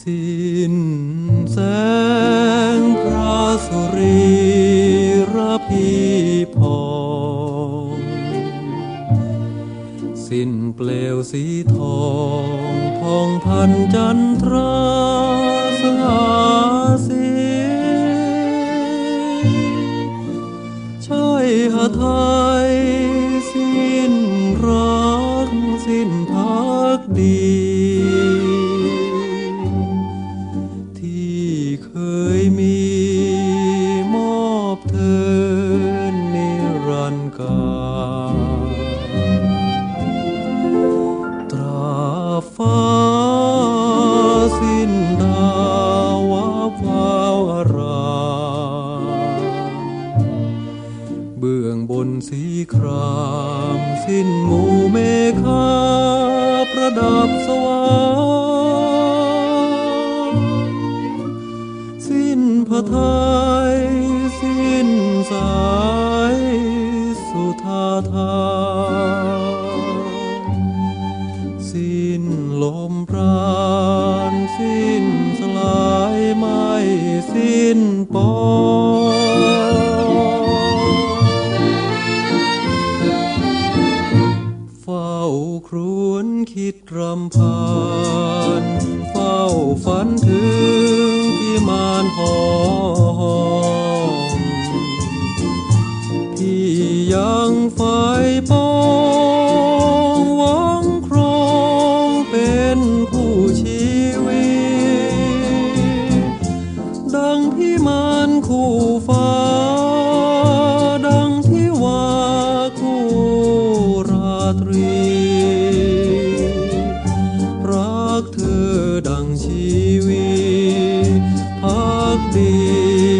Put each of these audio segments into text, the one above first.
สิ้นแสงพระสุรีระพีพองสิ้นเปลวสีทองทองพันจันทราาไทยสิ้นรักสิ้นพักดี ที่เคยมีมอบเธอนิรันดร์กาล สีครามสิ้นหมู่เมฆาประดับสว่างสิ้นพระทัยสิ้นสายสุธาทาสิ้นลมปราณสิ้นสลายไม่สิ้นปอง วนคิดรำพันเฝ้าฝันถึงพิมานหอ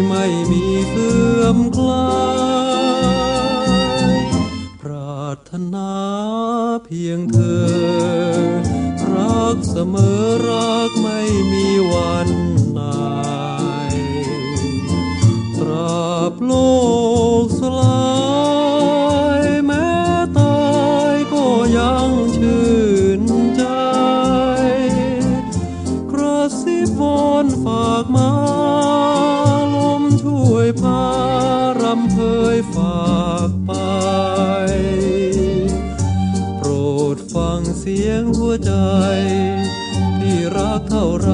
ไม่มีเสื่อมคลายปรารถนาเพียงเธอ รักเสมอรัก สียงหัวใจ ที่รักเท่าไร